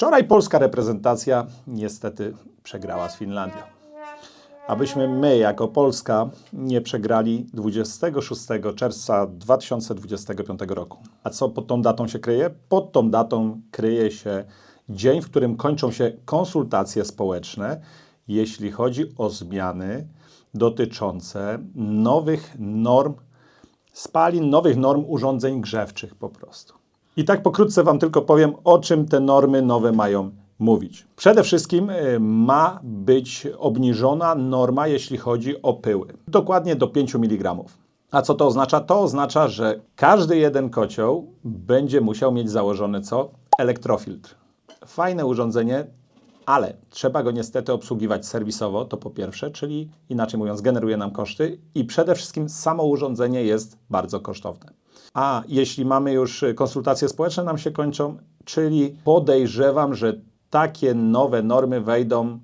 Wczoraj polska reprezentacja niestety przegrała z Finlandią. Abyśmy my, jako Polska, nie przegrali 26 czerwca 2025 roku. A co pod tą datą się kryje? Pod tą datą kryje się dzień, w którym kończą się konsultacje społeczne, jeśli chodzi o zmiany dotyczące nowych norm spalin, nowych norm urządzeń grzewczych po prostu. I tak pokrótce Wam tylko powiem, o czym te normy nowe mają mówić. Przede wszystkim y, ma być obniżona norma, jeśli chodzi o pyły. Dokładnie do 5 mg. A co to oznacza? To oznacza, że każdy jeden kocioł będzie musiał mieć założony co? Elektrofiltr. Fajne urządzenie, ale trzeba go niestety obsługiwać serwisowo, to po pierwsze, czyli inaczej mówiąc, generuje nam koszty i przede wszystkim samo urządzenie jest bardzo kosztowne. A jeśli mamy już y, konsultacje społeczne, nam się kończą, czyli podejrzewam, że takie nowe normy wejdą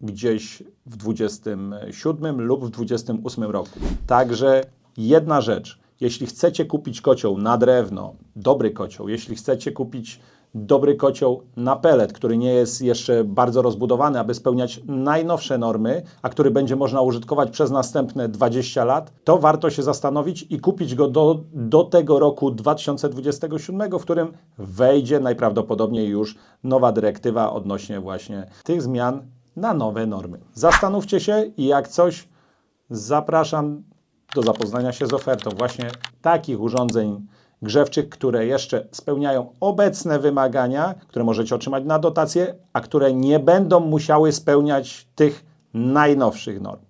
gdzieś w 27 lub w 28 roku. Także jedna rzecz, jeśli chcecie kupić kocioł na drewno, dobry kocioł, jeśli chcecie kupić dobry kocioł na pelet, który nie jest jeszcze bardzo rozbudowany, aby spełniać najnowsze normy, a który będzie można użytkować przez następne 20 lat, to warto się zastanowić i kupić go do, do tego roku 2027, w którym wejdzie najprawdopodobniej już nowa dyrektywa odnośnie właśnie tych zmian na nowe normy. Zastanówcie się i jak coś, zapraszam do zapoznania się z ofertą właśnie takich urządzeń grzewczych, które jeszcze spełniają obecne wymagania, które możecie otrzymać na dotację, a które nie będą musiały spełniać tych najnowszych norm.